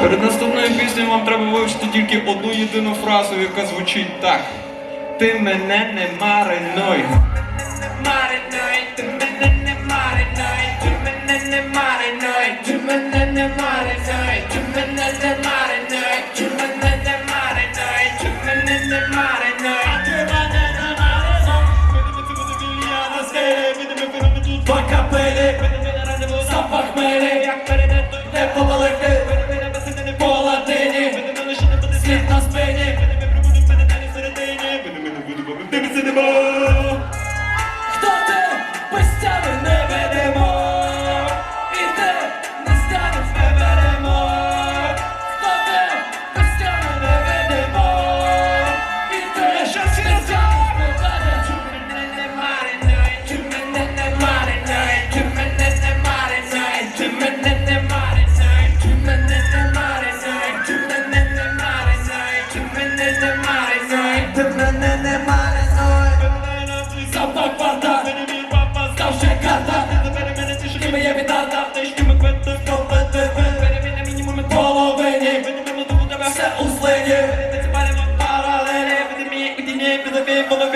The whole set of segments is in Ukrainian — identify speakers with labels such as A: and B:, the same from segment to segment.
A: Перед наступною піснею вам треба вивчити тільки одну єдину фразу, яка звучить так. Ти мене не маринуй.
B: Маринуй, ти мене не маринуй, ти мене не маринуй, ти мене не маринуй, ти мене не маринуй, ти мене не маринуй, ти мене не маринуй. Пока пили, запах мили, як перед не повали. 名簿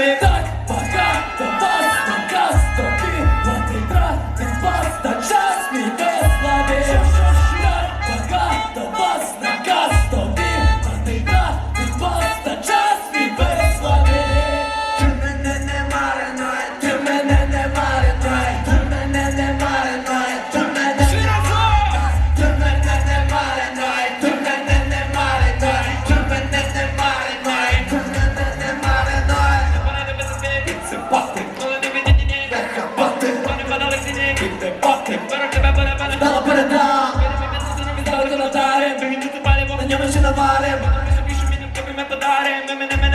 B: Minim kami sinavare Baka may sabi sa minim kami may padare May may may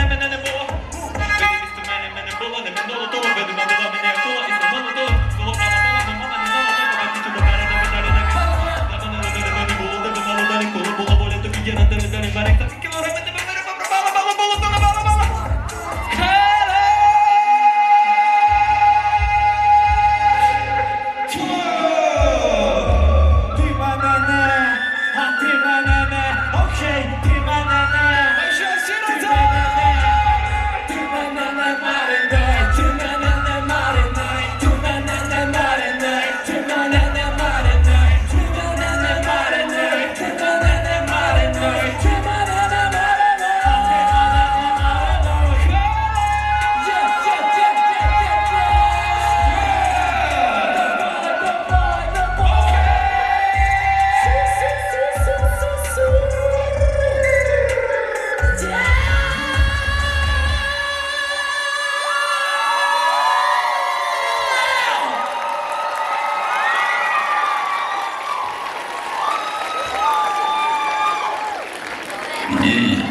B: Yeah.